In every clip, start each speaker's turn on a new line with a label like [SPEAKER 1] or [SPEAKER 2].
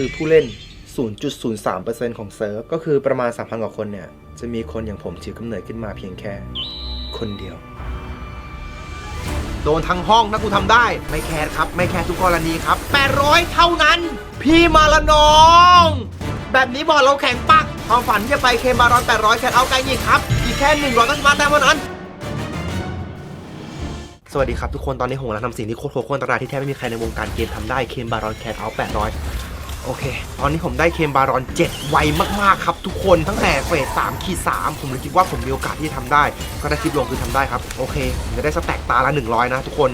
[SPEAKER 1] คือผู้เล่น 0.03%ของเซิร์ฟ ก็คือประมาณ 3,000 กว่าคนเนี่ย จะมีคนอย่างผมถือกำเนิดขึ้นมาเพียงแค่ คนเดียว โดนทั้งห้องถ้ากูทำได้ ไม่แคร์ครับ ไม่แคร์ทุกกรณีครับ 800 เท่านั้น พี่มาละน้อง แบบนี้บอลเราแข่งปักความฝันที่จะไปเคมบารอน 800แคทเอาไกลยิงครับ อีกแค่1 0 0ก็มาแต้มเท่านั้น สวัสดีครับทุกคนตอนนี้ผมกำลังทำสิ่งที่โคตรโหดโคตรอันตรายที่แทบไม่มีใครในวงการเกมทำได้เคมบารอนแคทเอา800 โอเค ตอนนี้ผมได้เคมบารอน 7 ไวมาก ๆ ครับทุกคนตั้งแต่เฟส3ขีด3ผมเลยคิดว่าผมมีโอกาสที่จะทำได้ ก็ได้คลิปลงคือทำได้ครับ โอเคผมจะได้สแต็กตาละ 100 นะทุกคน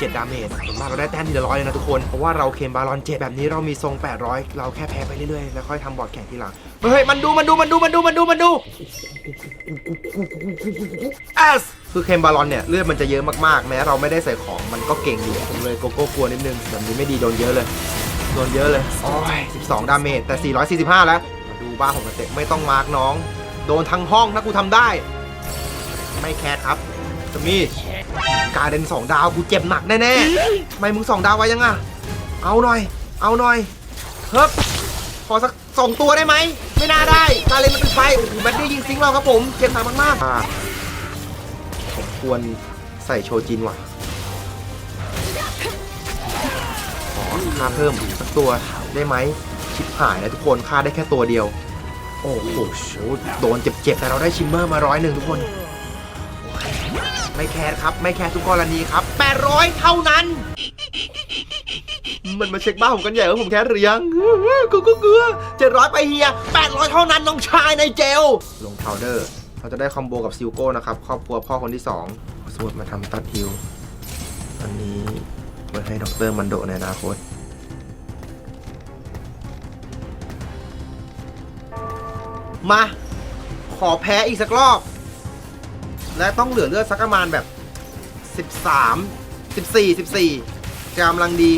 [SPEAKER 1] 7 ดาเมจส่วนมากเราได้แต้มทีละร้อยเลยนะทุกคน เพราะว่าเราเคมบารอน7แบบนี้เรามีทรง 800 เราแค่แพ้ไปเรื่อยๆ แล้วค่อยทำบอร์ดแข่งทีหลัง เฮ้ย มันดู มันดู มันดู มันดู มันดู มันดูเอสคือเคมบารอนเนี่ยเลือดมันจะเยอะมากๆ แม้เราไม่ได้ใส่ของมันก็เก่งอยู่ผมเลยโกโก้กลัวนิดนึงแบบนี้ไม่ดีโดนเยอะเลย โดนเยอะเลย โอ้ย 12 ดาเมจแต่ 445 แล้ว มาดูบ้าของกระเตะไม่ต้องมาร์กน้อง โดนทั้งห้องถ้ากูทำได้ ไม่แคร์ครับจะมี การเดนสองดาวกูเจ็บหนักแน่ๆทำไมมึงสองดาวไว้ยังอะเอาหน่อย เอาหน่อยเฮ้บขอสักสองตัวได้ไหม ไม่น่าได้ การเล่นมันเป็นไฟ โอ้โหแบตตี้ยิงซิงค์เราครับผม เจ็บหนักมากๆอ่าผมควรใส่โชจินว่ะขอค่าเพิ่มสักตัวได้ไหมชิปหายนะทุกคนค่าได้แค่ตัวเดียว โอ้โหโดนเจ็บๆแต่เราได้ชิมเมอร์มาร้อยหนึ่งทุกคน ไม่แคร์ครับ ไม่แคร์ทุกกรณีครับ 800 เท่านั้น มันมาเช็คบ้านผมกันใหญ่ว่าผมแค่เรียงกูกูเกลือ700ไปเฮีย800เท่านั้นน้องชายในเจล ลงพาวเดอร์ เราจะได้คอมโบกับซิลโก้นะครับ ครอบครัวพ่อคนที่2สวดมาทำตัดฮิวอันนี้ไว้ให้ดรมันโดในอนาคตมา ขอแพ้อีกสักรอบ และต้องเหลือเลือดสักประมาณแบบ 13 14 14กำลังดี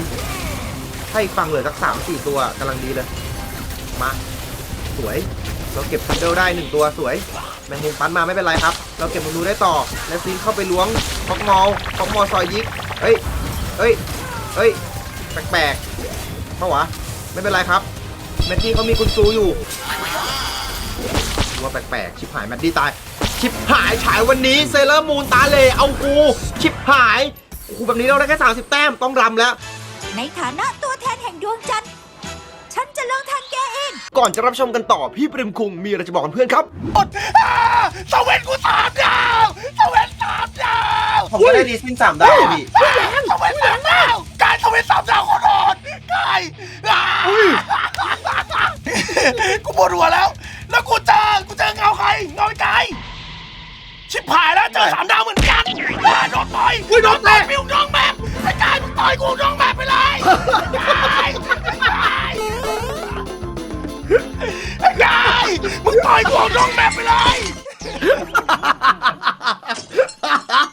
[SPEAKER 1] ให้ฟังเหลือสัก 3 4 ตัวกำลังดีเลย มา สวย เราเก็บซันเดลได้ 1 ตัวสวย แมงมุมปั้นมาไม่เป็นไรครับ เราเก็บมนูได้ต่อ และซิงเข้าไปล้วงฟอกมอลฟอกมอลซอยยิกเฮ้ยเฮ้ยเฮ้ยแปลกๆเพราะวะไม่เป็นไรครับแมตตี้เขามีคุณซูอยู่ว่าแปลกๆชิบหายแมตตี้ตาย ชิบหายฉายวันนี้เซเลอร์มูนตาเลเอากูชิบหายโอ้โหแบบนี้เราได้แค่30 แต้มต้องรำแล้ว
[SPEAKER 2] ในฐานะตัวแทนแห่งดวงจันทร์ฉันจะลงทางแกเอง
[SPEAKER 1] ก่อนจะรับชมกันต่อพี่ปริมคุงมีอะไรจะบอกกันเพื่อนครับ
[SPEAKER 3] สเวนกูสามดาวสเวนสามดาว
[SPEAKER 1] ผมก็ได้ดีสิ้นสามดาวพี่
[SPEAKER 3] สเวนสามดาวกายสเวนสามดาวคนอ่อนกายอ่ากูปวดหัวแล้ว แล้วกูเจอกูเจอเงาใครเงาไอ้กายชิบ หายแล้วเจอสามดาวเหมือนกันอ่าโดนต่อยอุ้ยโดนต่อยมิวน้องแมปไอ้กายมึงต่อยกูน้องแมปไปเลยกายกายไอ้กายมึงต่อยกูน้องแมปไปเลยโ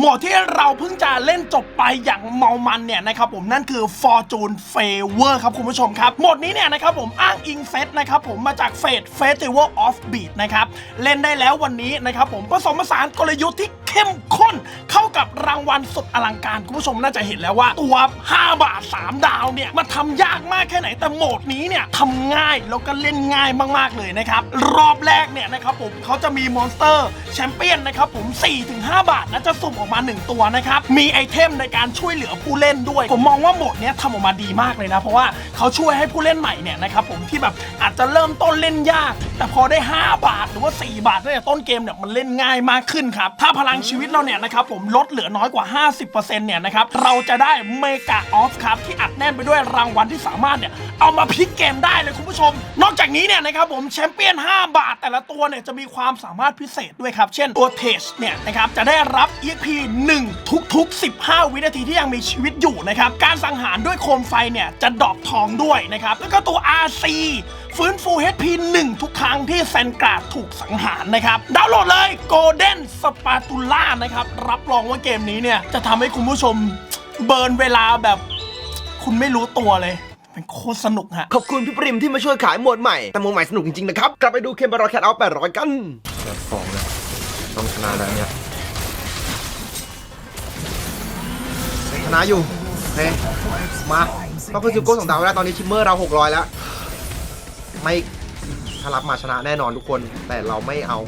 [SPEAKER 3] หมดที่เราเพิ่งจะเล่นจบไปอย่างเมามันเนี่ยนะครับผมนั่นคือ Fortune Favor ครับคุณผู้ชมครับโหมดนี้เนี่ยนะครับผมอ้างอิงเฟสนะครับผมมาจากเฟส Festival of Beat นะครับเล่นได้แล้ววันนี้นะครับผมผสมผสานกลยุทธ์ที่เข้มข้นเข้ากับรางวัลสุดอลังการคุณผู้ชมน่าจะเห็นแล้วว่าตัว 5 บาท 3 ดาวเนี่ยมันทำยากมากแค่ไหนแต่โหมดนี้เนี่ยทำง่ายแล้วก็เล่นง่ายมากๆเลยนะครับรอบแรกเนี่ยนะครับผมเขาจะมีมอนสเตอร์แชมเปี้ยนนะครับผม4-5 5 บาทนะจะสุ่มออกมา 1 ตัวนะครับ มีไอเทมในการช่วยเหลือผู้เล่นด้วย ผมมองว่าโหมดเนี้ยทำออกมาดีมากเลยนะ เพราะว่าเขาช่วยให้ผู้เล่นใหม่เนี่ยนะครับผมที่แบบอาจจะเริ่มต้นเล่นยาก แต่พอได้ 5 บาทหรือว่า 4 บาทเนี่ยต้นเกมเนี่ยมันเล่นง่ายมากขึ้นครับ ถ้าพลังชีวิตเราเนี่ยนะครับผมลดเหลือน้อยกว่า 50%เนี่ยนะครับเราจะได้เมกาออฟครับที่อัดแน่นไปด้วยรางวัลที่สามารถเนี่ยเอามาพลิกเกมได้เลยคุณผู้ชม นอกจากนี้เนี่ยนะครับผมแชมเปี้ยน 5 บาท แต่ละตัวเนี่ยจะมีความสามารถพิเศษด้วยครับ เช่นตัวเทสเนี่ยนะครับจะได้รับ EP 1 ทุกๆ 15 วินาทีที่ยังมีชีวิตอยู่นะครับ การสังหารด้วยโคมไฟเนี่ยจะดรอปทองด้วยนะครับ แล้วก็ตัว RC ฟื้นฟู HP 1 ทุกครั้งที่แซนกราดถูกสังหารนะครับ ดาวน์โหลดเลย Golden Spatula นะครับ รับรองว่าเกมนี้เนี่ย จะทำให้คุณผู้ชมเบิร์นเวลาแบบ คุณไม่รู้ตัวเลยเป็นโคตรสนุกฮะ
[SPEAKER 1] ขอบคุณพี่ปริมที่มาช่วยขายโหมดใหม่ แต่โหมดใหม่สนุกจริงๆนะครับ กลับไปดูเคมบารอนแคทเอา800 กัน แบบสองนะต้องชนะแล้วเนี่ย ชนะอยู่โอเคมาต้องขึ้นซิลโก้สองดาวแล้วตอนนี้ชิมเมอร์เรา 600 แล้ว ไม่ถ้ารับมาชนะแน่นอนทุกคน แต่เราไม่เอา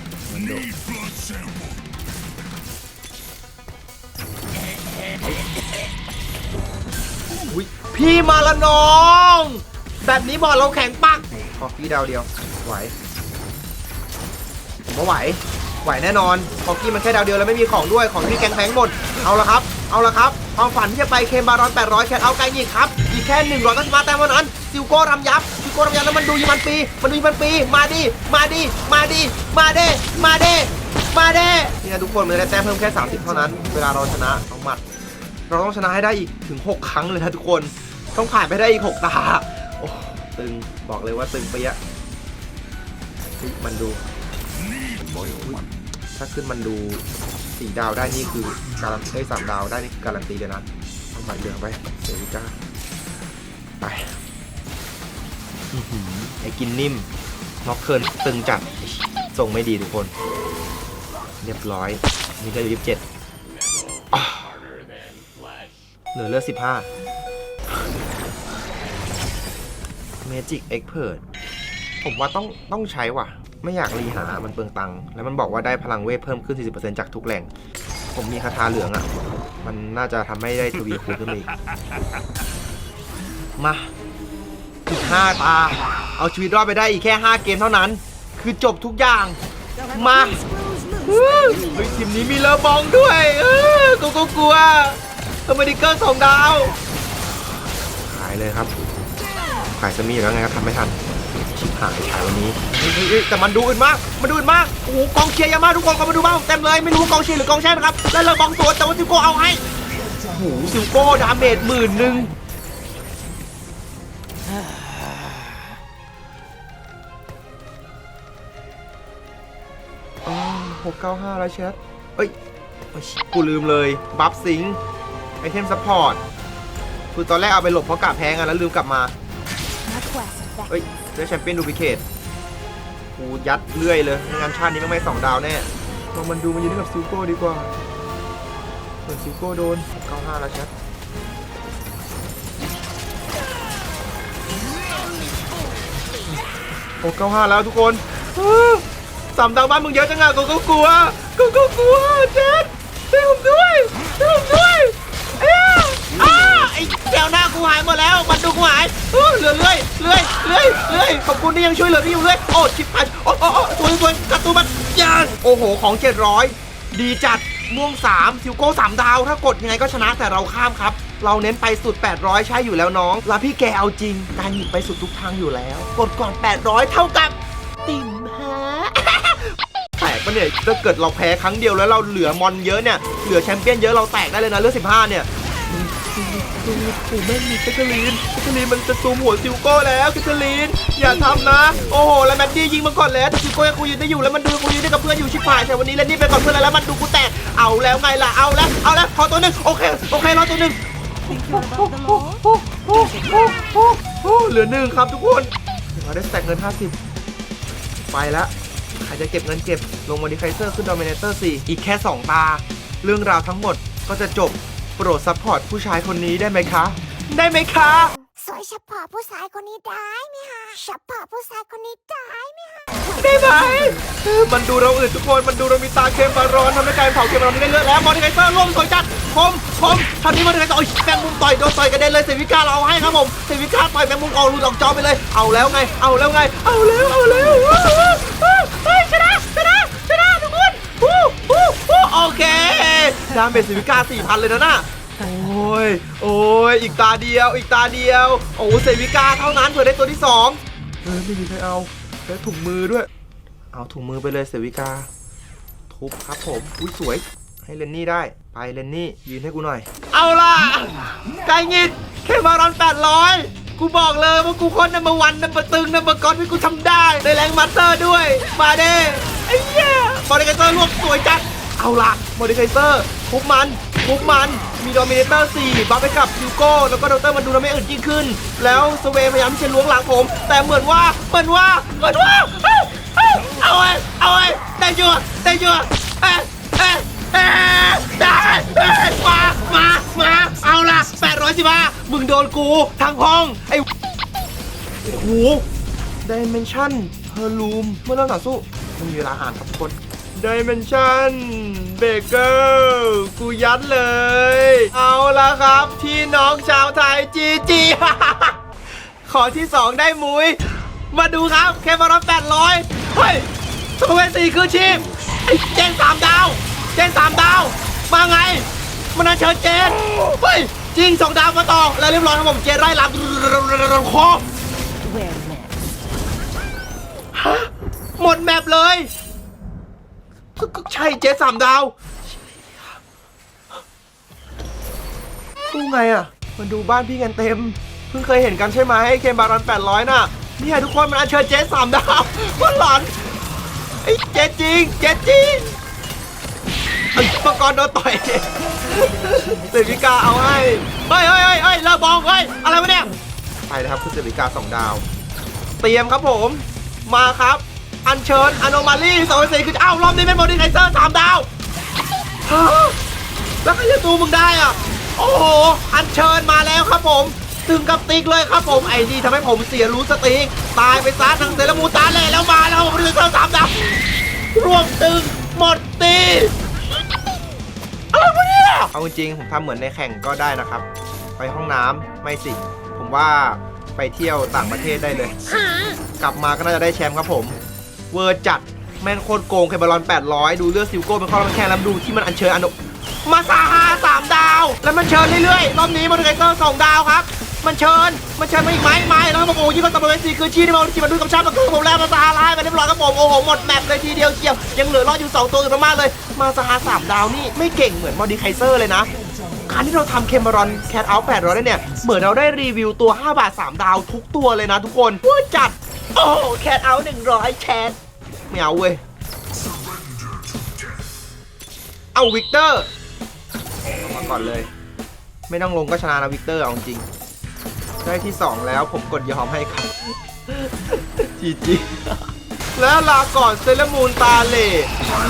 [SPEAKER 1] อุ๊ยพี่มาละน้อง แบบนี้บอลเราแข็งปักขอกี้ดาวเดียว ไหวผมว่าไหว ไหวแน่นอนพอกี้มันแค่ดาวเดียวแล้วไม่มีของด้วย ของที่แกงแพงหมด เอาละครับ เอาละครับความฝันที่จะไปเคมบารอน 800 แคทเอาไกลยิงครับ อีกแค่1 9 5แต้มเท่านั้น ซิลโก้รำยับ ซิลโก้รำยับแล้วมันดูยิมันปี มันดูยิมันปี มาดิ มาดิ มาดิ มาเด้ มาเด้ มาเด้ นี่นะทุกคนมันได้แต้มเพิ่มแค่ 30 เท่านั้น เวลาเราชนะต้องหมัด เราต้องชนะให้ได้อีกถึง 6 ครั้งเลยนะทุกคน ต้องผ่านไปได้อีก 6 ตา โอ้ ตึง บอกเลยว่าตึงไปอะมันดู ถ้าขึ้นมันดู สี่ดาวได้นี่คือการันได้สามดาวได้นี่คือการันตีเลยนะเอาบัตรเหลืองไปเซริก้าไปไอ้กินนิ่มน็อกเคิร์นตึงจัดส่งไม่ดีทุกคน เรียบร้อยนี่ก็อยู่ยี่สิบเจ็ดเหลือเลือดสิบห้าเมจิกเอ็กเพิร์ดผมว่าต้องต้องใช้ว่ะ ไม่อยากรีหา มันเปลืองตังค์ แล้วมันบอกว่าได้พลังเวทเพิ่มขึ้น 40%จากทุกแหล่ง ผมมีคาถาเหลืองอะ่ะ มันน่าจะทำให้ได้ทวีคูณขึ้นมาอีก มาอีก5ตา เอาชีวิตรอดไปได้อีกแค่ 5 เกมเท่านั้น คือจบทุกอย่าง มาเฮ้ยทีมนี้มีเลอบองด้วยเออกูก็กลัวอเมริเกอร์สองดาว ขายเลยครับ ขายจะมีอยู่แล้วไงก็ทำไม่ทัน ชิบหายขายวันนี้เฮ้ยเฮ้ยเฮ้ยแต่มันดูอื่นมาก มันดูอื่นมาก โอ้โหกองเชียร์เยอะมากทุกคนก็มาดูบ้างเต็มเลย ไม่รู้ว่ากองเชียร์หรือกองแช่นะครับ แล้วเราบองตัวแต่ว่าซิลโก้เอาให้ โอ้โหซิลโก้ดาเมจหมื่นหนึ่งหกเก้าห้าแล้วเชฟเอ้ยเอ้ยกูลืมเลย บัฟซิงไอเทมซัพพอร์ต คือตอนแรกเอาไปหลบเพราะกะแพ้งอะแล้วลืมกลับมา เฮ้ย ได้แชมเปี้ยนดูพิเคทกูยัดเรื่อยเลยไม่งั้นชาตินี้ไม่ไม่สองดาวแน่ลองมันดูมันยืนกับซิลโก้ดีกว่าเหมือนซิลโก้โดน 95 แล้วชัดโอ้95 แล้วทุกคนสามดาวบ้านมึงเยอะจังอะกูก็กลัวกูก็กลัวเจ็ดช่วยผมด้วยช่วยผมด้วย อ้าไอ้แก้วหน้ากูหายหมดแล้วมันดูกูหายอื้เหลือเรื่อยเรื่อยเรื่อยเรื่อยขอบคุณที่ยังช่วยเหลือพี่อยู่เรื่อยโอ้ชิบหายโอ้โอ้โอ้สวยสวกระตูนมันยานโอ้โหของ 700 ดีจัดม่วง3ซิวโก้3ดาว ถ้ากดยังไงก็ชนะแต่เราข้ามครับ เราเน้นไปสุด 800 ใช่อยู่แล้วน้อง แล้วพี่แกเอาจริง การหยิบไปสุดทุกทางอยู่แล้ว กดก่อน 800 เท่ากับ ติ่มฮะแตกปะเนี่ยถ้าเกิดเราแพ้ครั้งเดียวแล้วเราเหลือมอนเยอะเนี่ย เหลือแชมเปี้ยนเยอะเราแตกได้เลยนะเลือด15 เนี่ย ซูมซูมโอ้แม่งมีแคทเธอรีนแคทเธอรีนมันจะซูมหัวซิลโก้แล้วแคทเธอรีนอย่าทำนะ โอ้โหแล้วแมดดี้ยิงมาก่อนแล้วแต่ซิลโก้ยังกูยืนได้อยู่แล้วมันดูกูยืนได้กับเพื่อนอยู่ชิบหายแต่วันนี้เลนนี่ไปก่อนเพื่อนแล้วแล้วมันดูกูแตกเอาแล้วไงล่ะเอาแล้วเอาแล้วขอตัวหนึ่งโอเคโอเครอตัวหนึ่งโอ้โหโอ้โหโอ้โหโอ้โหเหลือหนึ่งครับทุกคนเราได้แตกเงิน 50 ไปแล้วใครจะเก็บเงินเก็บลงมาดิไคเซอร์ขึ้นดอมิเนเตอร์4อีกแค่ 2 ตา เรื่องราวทั้งหมดก็จะจบ โปรดซัพพอร์ตผู้ชายคนนี้ได้ไหมคะ ได้ไหมคะ
[SPEAKER 2] สวยเฉพาะผู้ชายคนนี้ได้ไหมคะเฉพาะผู้ชายคนนี้ได้ไหมคะ
[SPEAKER 1] ได้ไหมเออมันดูเราอื่นทุกคน มันดูเรามีตาเค็มบาร้อนทำให้การเผาเค็มเราไม่ได้เลือดแล้ว มอนิไคเซอร์ร่วมสวยจัดคมคมทำนี้มอนิไคเซอร์โอ้ยแมงมุมต่อยโดนต่อยกระเด็นเลยเซวิก้าเราเอาให้ครับผมเซวิก้าต่อยแมงมุมออกรูดออกจอไปเลย เอาแล้วไง เอาแล้วไง เอาแล้วเอาแล้วว้าวว้าวว้าวเฮ้ยชนะชนะชนะทุกคนวู้วู้วู้โอเค ดาเมจเซวิก้า4,000เลยนะน่ะโอ้ย โอ้ย อีกตาเดียว อีกตาเดียว โอ้เซวิก้าเท่านั้นเผื่อได้ตัวที่สองเออไม่มีใครเอาแล้วถุงมือด้วย เอาถุงมือไปเลยเซวิกาทุบครับผม อุ้ยสวย ให้เลนนี่ได้ ไปเลนนี่ยืนให้กูหน่อย เอาล่ะ ไกงิดแค่มารอน800กูบอกเลยว่ากูคนนัมเบอร์วันนัมเบอร์ตึงนัมเบอร์กอนที่กูทำได้ในแรงมาสเตอร์ด้วย มาเด้ไอ้เหี้ยมอดิไคเซอร์รวบสวยจัด เอาละมอดิไคเซอร์ทุบมันทุบมัน มีโดมิเนเตอร์4บัฟไปกับฮิวโก้ แล้วก็ดรมันดูแล้วไม่อื่นยิ่งขึ้น แล้วสเวย์พยายามที่จะล้วงหลังผม แต่เหมือนว่าเหมือนว่าเหมือนว่า เอาเอ้เอาไว้เอาไว้ได้ชัวได้ชัวเอ๊ะเอ๊ะเอ๊ะได้เอ๊ะมา มา มา เอาละ800สิบามึงโดนกูทั้งห้อง ไอ้โอ้โหดิเมนชั่นเฮอร์ลูมเมื่อเริ่มต่อสู้มันมีเวลาอ่านครับทุกคน ดิเมนชันเบเกอร์กูยัดเลย เอาละครับพี่น้องชาวไทยจีจีขอที่ 2 ได้มุย มาดูครับแคมารอน800 เฮ้ยสเวสีคือชีพเจนสามดาว เจนสามดาว มาไง มันน่าเชิญเจน เฮ้ย จริงสองดาวมาต่อ แล้วเรียบร้อยครับผมเจนไล่รับคอหมดแมปเลย ก็ก็ใช่เจนสามดาวสู้ไงอะมาดูบ้านพี่กันเต็ม เพิ่งเคยเห็นกันใช่ไหมเคมบารอน800น่ะเนี่ยทุกคนมันอัญเชิญเจสสามดาวมันหลอนไอ้เจจริง เจจริงไอ้ปกรณ์โดนต่อยเสวิกาเอาให้เฮ้ยเฮ้ยเฮ้ยเฮ้ยเลิกบองเฮ้ยอะไรวะเนี่ยไปนะครับคุณเสวิกาสองดาว เตรียมครับผม มาครับ อัญเชิญอโนมาลี่สองสี่คือเอ้ารอบนี้เป็นโมดิไคเซอร์สามดาวฮะแล้วก็จะตูมึงได้อะ โอ้โห อัญเชิญมาแล้วครับผม ถึงกับติ๊กเลยครับผมไอ้นี่ทำให้ผมเสียรู้สติกตายไปซะทางเซรามูตาเล่แล้วมาแล้วผมถึงเท่าสามดาวรวมตึงหมดตีอะไรวะเนี่ยเอาจริงๆผมทำเหมือนในแข่งก็ได้นะครับ ไปห้องน้ำไม่สิ ผมว่าไปเที่ยวต่างประเทศได้เลย กลับมาก็น่าจะได้แชมป์ครับผม เวอร์จัดแม่นโคตรโกงเคบอลอน 800 ดูเลือดซิลโก้เป็นข้อรับแข่งแล้วดูที่มันอัญเชิญอนุมาซาฮาสามดาว แล้วมันเชิญเรื่อยๆ รอบนี้มอเตอร์ไซค์สองดาวครับ มันเชิญ มันเชิญมาอีกไหมไม่แล้วมาโอ้ยยิ่งกว่าตำรวสีคือชีที่มาที่มาดูกับชาติมาคือผมแล้วมาซาฮาไล่มาเรียบร้อยครับผมโอ้โหหมดแมปเลยทีเดียวเชียวยังเหลือรอดอยู่สองตัวอื่มากๆเลย มาซาฮาสามดาวนี่ไม่เก่งเหมือนมอดีไคเซอร์เลยนะการที่เราทำเคมารอนแคทเอาท์800ได้เนี่ย เหมือนเราได้รีวิวตัว 5 บาท 3 ดาวทุกตัวเลยนะทุกคนว้าจัด โอ้แคทเอาท์100แชทไม่เอาเว้ย เอาวิกเตอร์มาก่อนเลย ไม่ต้องลงก็ชนะนะวิกเตอร์เอาจริง ได้ที่ 2 แล้วผมกดยอมให้ครับจีจีแล้วลาก่อนเซเลอร์มูนตาเล่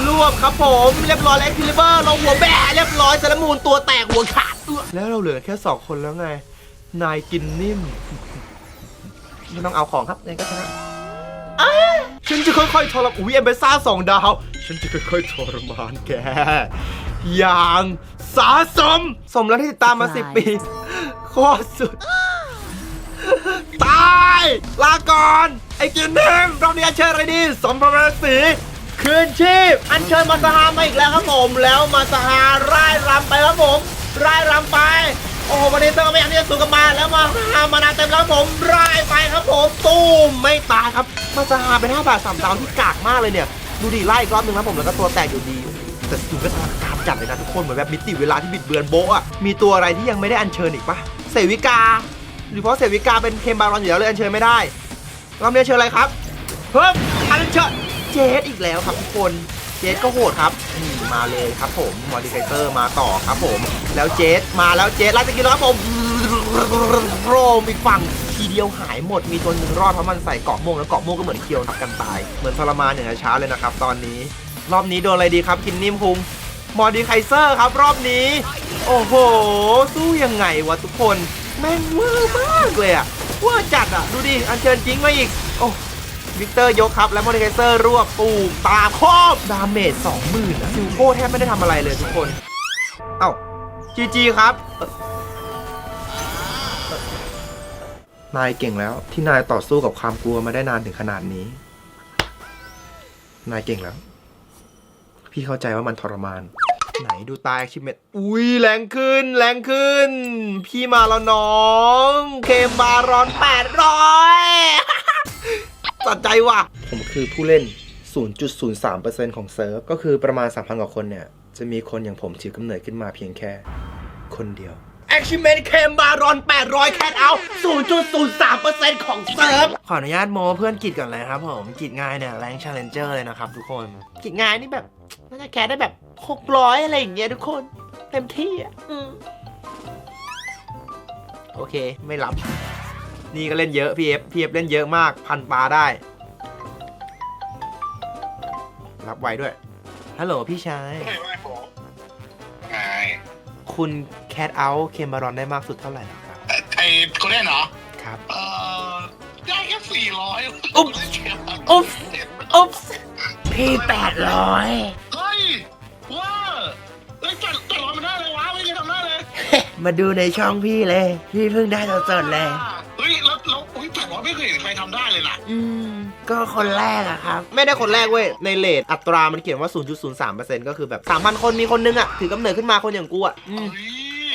[SPEAKER 1] รวบครับผม เรียบร้อยแล้วคิลิเบอร์เราหัวแบะเรียบร้อยเซเลอร์มูนตัวแตกหัวขาดเอื้อแล้วเราเหลือแค่ 2 คนแล้วไง นายกินนิ่ม ไม่ต้องเอาของครับยังไงก็ชนะเอ้ยฉันจะค่อยๆทรมานอุ้ยเอมเบซ่าสองดาว ฉันจะค่อยๆทรมานแก อย่างสาสม สมแล้วที่ติดตามมาสิบปีโคตรสุด ตาย ลาก่อน ไอ้กินเนมรอบนี้อัญเชิญอะไรดี สมภารสีคืนชีพ อัญเชิญมาสหามาอีกแล้วครับผม แล้วมาสหาร่ายรำไปครับผม ร่ายรำไป โอ้โหวันนี้เติมไม่อยากที่จะสู้กันมาแล้วมาหามานาเต็มแล้วผมร่ายไปครับผมตูมไม่ตายครับมาสหาเป็น5บาท3ดาวที่กากมากเลยเนี่ย ดูดิไล่อีกรอบหนึงครับผมแล้วก็ตัวแตกอยู่ดี แต่ดูก็ทำการจัดเลยนะทุกคนเหมือนแบบมิติเวลาที่บิดเบือนโบ๊ะอะมีตัวอะไรที่ยังไม่ได้อัญเชิญอีกปะเสวิกาหรือเพราะเสวิกาเป็นเคมบารอนอยู่แล้วเลยอัญเชิญไม่ได้รอบนี้อัญเชิญอะไรครับเพิ่มอัญเชิญเจสอีกแล้วครับทุกคนเจสก็โหดครับนี่ มาเลยครับผมมอดิไคเตอร์มาต่อครับผม แล้วเจสมาแล้วเจสไล่สกิลแล้วครับผมโรมอีกฝั่งทีเดียวหายหมดมีตัวหนึ่งรอดเพราะมันใส่เกาะม่วงแล้วเกาะม่วงก็เหมือนเคียวทับกันตาย เหมือนทรมานอย่างช้าเลยนะครับ ตอนนี้ รอบนี้โดนอะไรดีครับกินนิ่มคุงมอดิไคเซอร์ครับรอบนี้ โอ้โห สู้ยังไงวะทุกคน แม่งเวอร์มากเลยอะเวอร์จัดอะดูดิอันเชิญจริงมาอีก โอ้ วิกเตอร์ยกครับ แล้วมอดิไคเซอร์รวบปูมตามครอบดาเมจสองหมื่นซิลโก้แทบไม่ได้ทำอะไรเลยทุกคน เอ้าจีจีครับนายเก่งแล้วที่นายต่อสู้กับความกลัวมาได้นานถึงขนาดนี้ นายเก่งแล้ว พี่เข้าใจว่ามันทรมาน ไหนดูตายชิมเมตอุ้ยแรงขึ้น แรงขึ้น พี่มาแล้วน้อง เคมบารอน800ตัด ใจว่ะ ผมคือผู้เล่น 0.03%ของเซิร์ฟ ก็คือประมาณ 3,000 กว่าคนเนี่ย จะมีคนอย่างผมถือกำเนิดขึ้นมาเพียงแค่ คนเดียว Achievement เคมบารอน800แคทเอา0.03%ของเซิร์ฟ ขออนุญาตโมเพื่อนกิจก่อนเลยครับผม กิจง่ายเนี่ยแรงชาเลนเจอร์เลยนะครับทุกคน กิจง่ายนี่แบบน่าจะแคสได้แบบ 600 อะไรอย่างเงี้ยทุกคน เต็มที่อะอืมโอเค ไม่รับ นี่ก็เล่นเยอะพี่เอฟพี่เอฟเล่นเยอะมากพันปลาได้ รับไวด้วยฮัลโหลพี่ชายคุณแคทเอาท์เคมบารอนได้มากสุดเท่าไหร่ครับ
[SPEAKER 4] ไอ้โกลเด้นเหรอ
[SPEAKER 1] ครับ
[SPEAKER 4] เอ่อได้แค่สี่ร้อย
[SPEAKER 1] อุ๊บอุ๊บอุ๊บพี่แปดร้อย
[SPEAKER 4] เฮ้ยว้าเฮ้ยจัดจัดร้อยมันได้เลยวะไม่เคยทำได้เลย
[SPEAKER 1] มาดูในช่องพี่เลย พี่เพิ่งได้สดๆเลย
[SPEAKER 4] ไม่เคยเห็นใครทำได้เลยนะ
[SPEAKER 1] อืมก็คนแรกอะครับ ไม่ได้คนแรกเว้ย ในเลทอัตรามันเขียนว่า 0.03%ก็คือแบบ 3,000 คนมีคนนึงอะถือกำเนิดขึ้นมาคนอย่างกูอะอืม
[SPEAKER 4] เฮ้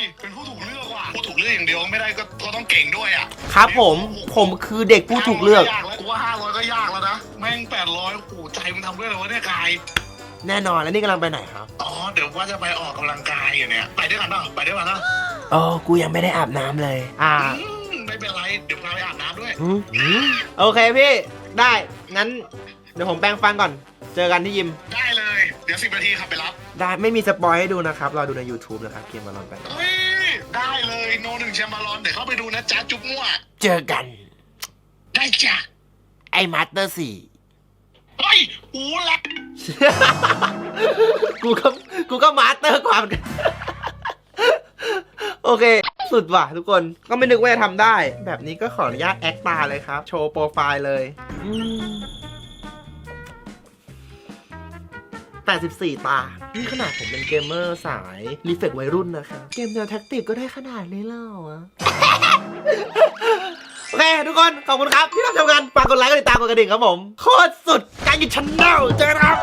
[SPEAKER 4] ยเป็นผู้ถูกเลือกว่ะผู้ถูกเลือกอย่างเดียวไม่ได้ก็ก็ต้องเก่งด้วยอะ
[SPEAKER 1] ครับผม ผมคือเด็กผู้ถูกเลือก
[SPEAKER 4] ยากแล้วกูว่าห้าร้อยก็ยากแล้วนะแม่งแปดร้อยโอ้โหใจมึงทำด้วยเลยวะเนี่ยกาย
[SPEAKER 1] แน่นอนแล้วนี่กำลังไปไหนครับ
[SPEAKER 4] อ๋อเดี๋ยวว่าจะไปออกกำลังกายอยู่เนี่ยไปด้วยกันเปล่าไปด้วยกันเปล่า
[SPEAKER 1] โอ้กูยังไม่ได้อาบน้ำเลย อ่า
[SPEAKER 4] อืม ไม่เป็นไร เดี๋ยวพาไปอาบน้ำด้วย
[SPEAKER 1] อืมอืมโอเคพี่ ได้ งั้น เดี๋ยวผมแปรงฟันก่อน เจอกันที่ยิม
[SPEAKER 4] ได้เลย เดี๋ยวสิบนาทีขับไปรับ
[SPEAKER 1] ได้ไม่มีสปอยให้ดูนะครับ รอดูใน YouTube นะครับเกมบอลลอนไป
[SPEAKER 4] เฮ้ย ได้เลยโนหนึ่งแชมบาลอนเดี๋ยวเข้าไปดูนะจ๊ะจุ๊บมั่ว
[SPEAKER 1] เจอกัน
[SPEAKER 4] ได้จ้ะ
[SPEAKER 1] ไอ้มาสเตอร์สี่
[SPEAKER 4] เฮ้ยหูแหละ
[SPEAKER 1] กูก็กูก็มาสเตอร์ความกัน โอเค สุดว่ะทุกคนก็ไม่นึกว่าจะทำได้ แบบนี้ก็ขออนุญาตแอคตาเลยครับ โชว์โปรไฟล์เลย84 ตา นี่ขนาดผมเป็นเกมเมอร์สายรีเฟกวัยรุ่นนะครับ เกมแนวแท็กติกก็ได้ขนาดนี้แล้วเหรอโอเค ทุกคน ขอบคุณครับ ที่รับชมกันฝากกดไลค์กดติดตามกดกระดิ่งครับผม โคตรสุดการกินชันแนลเจอกันครับ